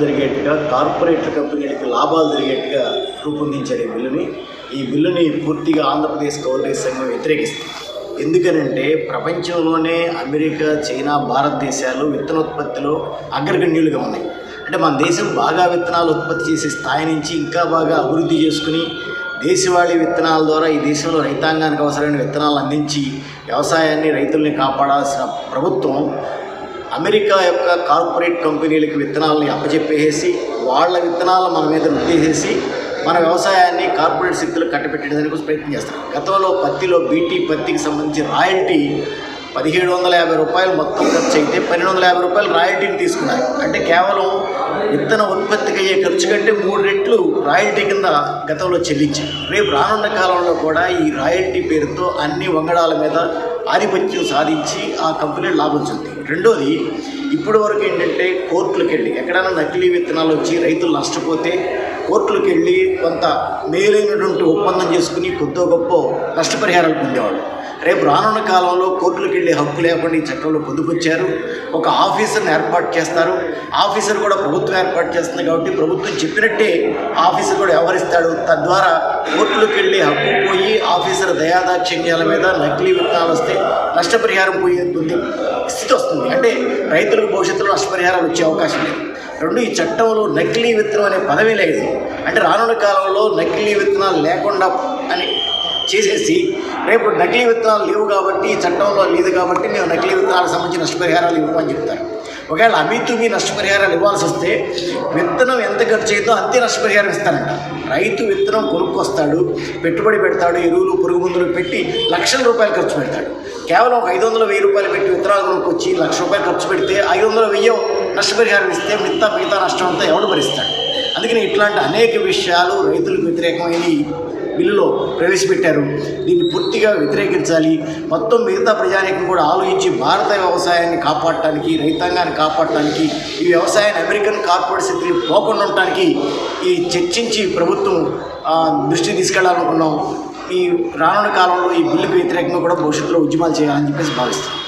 జరిగేట్టుగా corporate కంపెనీలకు లాభాలు జరిగేట్టుగా రూపొందించారు ఈ బిల్లుని. ఈ బిల్లుని పూర్తిగా ఆంధ్రప్రదేశ్ కౌన్సిల్ సంఘం వ్యతిరేకిస్తుంది. ఎందుకనంటే ప్రపంచంలోనే అమెరికా చైనా భారతదేశాలు విత్తనోత్పత్తిలో అగ్రగణ్యులుగా ఉన్నాయి. అంటే మన దేశం బాగా విత్తనాలు ఉత్పత్తి చేసే స్థాయి నుంచి ఇంకా బాగా అభివృద్ధి చేసుకుని దేశవాళీ విత్తనాల ద్వారా ఈ దేశంలో రైతాంగానికి అవసరమైన విత్తనాలు అందించి వ్యవసాయాన్ని రైతుల్ని కాపాడాల్సిన ప్రభుత్వం అమెరికా యొక్క కార్పొరేట్ కంపెనీలకు విత్తనాలని అప్పచెప్పేసి వాళ్ళ విత్తనాలు మన మీద రుద్దేసేసి మన వ్యవసాయాన్ని కార్పొరేట్ శక్తులు కట్టబెట్టడానికి ప్రయత్నం చేస్తారు. గతంలో పత్తిలో బీటీ పత్తికి సంబంధించి రాయల్టీ పదిహేడు వందల యాభై రూపాయలు మొత్తం ఖర్చు అయితే పన్నెండు వందల యాభై రూపాయలు రాయల్టీని తీసుకున్నారు. అంటే కేవలం విత్తన ఉత్పత్తికి అయ్యే ఖర్చు కంటే మూడు రెట్లు రాయల్టీ కింద గతంలో చెల్లించారు. రేపు రానున్న కాలంలో కూడా ఈ రాయల్టీ పేరుతో అన్ని వంగడాల మీద ఆధిపత్యం సాధించి ఆ కంపెనీ లాభం చెంది రెండోది ఇప్పటి వరకు ఏంటంటే కోర్టులకు వెళ్ళి ఎక్కడైనా నకిలీ విత్తనాలు వచ్చి రైతులు నష్టపోతే కోర్టులకు వెళ్ళి కొంత మేలైనటువంటి ఒప్పందం చేసుకుని కొద్దో గొప్ప నష్టపరిహారాలు పొందేవాళ్ళు. రేపు రానున్న కాలంలో కోర్టులకు వెళ్ళే హక్కు లేకుండా ఈ చట్టంలో పొందుకొచ్చారు. ఒక ఆఫీసర్ని ఏర్పాటు చేస్తారు. ఆఫీసర్ కూడా ప్రభుత్వం ఏర్పాటు చేస్తుంది కాబట్టి ప్రభుత్వం చెప్పినట్టే ఆఫీసర్ కూడా వ్యవహరిస్తాడు. తద్వారా కోర్టులకు వెళ్ళే హక్కు పోయి ఆఫీసర్ దయాదాక్షిణ్యాల మీద నకిలీ విత్తనాలు వస్తే నష్టపరిహారం పోయే స్థితి వస్తుంది. అంటే రైతులకు భవిష్యత్తులో నష్టపరిహారాలు వచ్చే అవకాశం లేదు. రెండు ఈ చట్టంలో నకిలీ విత్తనం అనే పదవి లేదు. అంటే రానున్న కాలంలో నకిలీ విత్తనాలు లేకుండా అని చేసేసి రేపు నకిలీ విత్తనాలు లేవు కాబట్టి ఈ చట్టంలో లేదు కాబట్టి మేము నకిలీ విత్తనాలకు సంబంధించి నష్టపరిహారాలు ఇవ్వమని చెప్తారు ఒకవేళ అమితుమి నష్టపరిహారాలు ఇవ్వాల్సి వస్తే విత్తనం ఎంత ఖర్చు అయిందో అంతే నష్టపరిహారం ఇస్తారంట రైతు విత్తనం కొనుక్కొస్తాడు పెట్టుబడి పెడతాడు ఎరువులు పురుగు మందులు పెట్టి లక్షల రూపాయలు ఖర్చు పెడతాడు. కేవలం ఒక ఐదు వందల వెయ్యి రూపాయలు పెట్టి విత్తనాలు కొనుక్కొచ్చి లక్ష రూపాయలు ఖర్చు పెడితే ఐదు వందల వెయ్యి నష్టపరిహారం ఇస్తే మిగతా మిగతా నష్టం అంతా ఎవడు భరిస్తాడు? అందుకని ఇట్లాంటి అనేక విషయాలు రైతులకు వ్యతిరేకమైనవి బిల్లులో ప్రవేశపెట్టారు. దీన్ని పూర్తిగా వ్యతిరేకించాలి. మొత్తం మిగతా ప్రజానీకం కూడా ఆలోచించి భారత వ్యవసాయాన్ని కాపాడటానికి రైతాంగాన్ని కాపాడటానికి ఈ వ్యవసాయాన్ని అమెరికన్ కార్పొరేట్ శక్తులు పోకుండా ఉండటానికి ఈ చర్చించి ప్రభుత్వం దృష్టి తీసుకెళ్ళాలనుకున్నాం. ఈ రానున్న కాలంలో ఈ బిల్లుకు వ్యతిరేకంగా కూడా భవిష్యత్తులో ఉద్యమాలు చేయాలని చెప్పేసి భావిస్తున్నాం.